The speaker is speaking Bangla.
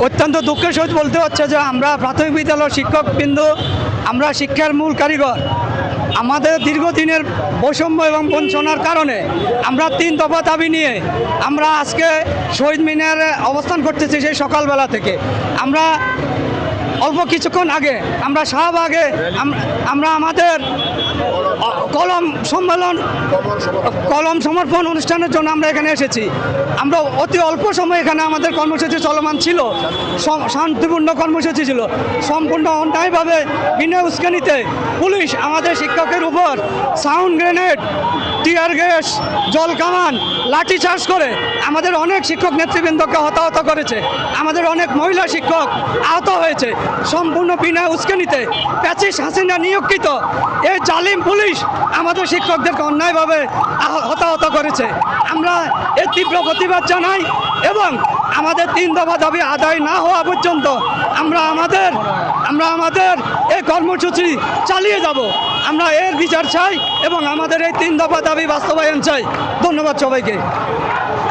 অত্যন্ত দুঃখের সহিত বলতে হচ্ছে যে আমরা প্রাথমিক বিদ্যালয়ের শিক্ষক বিন্দু আমরা শিক্ষার মূল কারিগর। আমাদের দীর্ঘদিনের বৈষম্য এবং বঞ্চনার কারণে আমরা তিন দফা দাবি নিয়ে আমরা আজকে শহীদ মিনারে অবস্থান করতেছি সেই সকালবেলা থেকে। আমরা অল্প কিছুক্ষণ আগে, আমরা শাহবাগে, আম- আমরা আমাদের কলম সম্মেলন, কলম সমর্পণ অনুষ্ঠানের জন্য আমরা এখানে এসেছি। আমরা অতি অল্প সময় এখানে আমাদের কর্মসূচি চলমান ছিল। শান্তিপূর্ণ কর্মসূচি ছিল। সম্পূর্ণ অন্যায়ভাবে বিনা উস্কানিতে পুলিশ আমাদের শিক্ষকের উপর সাউন্ড গ্রেনেড, টিয়ার গ্যাস, জল কামান, লাঠি চার্জ করে আমাদের অনেক শিক্ষক নেতৃবৃন্দকে হতাহত করেছে। আমাদের অনেক মহিলা শিক্ষক আহত হয়েছে। সম্পূর্ণ বিনা উস্কানিতে প্যাচিস হাসিনা নিয়োগকৃত। এই জালিম পুলিশ আমাদের শিক্ষকদেরকে অন্যায়ভাবে হতাহত করেছে। আমরা এর তীব্র প্রতিবাদ জানাই এবং আমাদের তিন দফা দাবি আদায় না হওয়া পর্যন্ত আমরা আমাদের আমরা আমাদের এই কর্মসূচি চালিয়ে যাব। আমরা এর বিচার চাই এবং আমাদের এই তিন দফা দাবি বাস্তবায়ন চাই। ধন্যবাদ সবাইকে।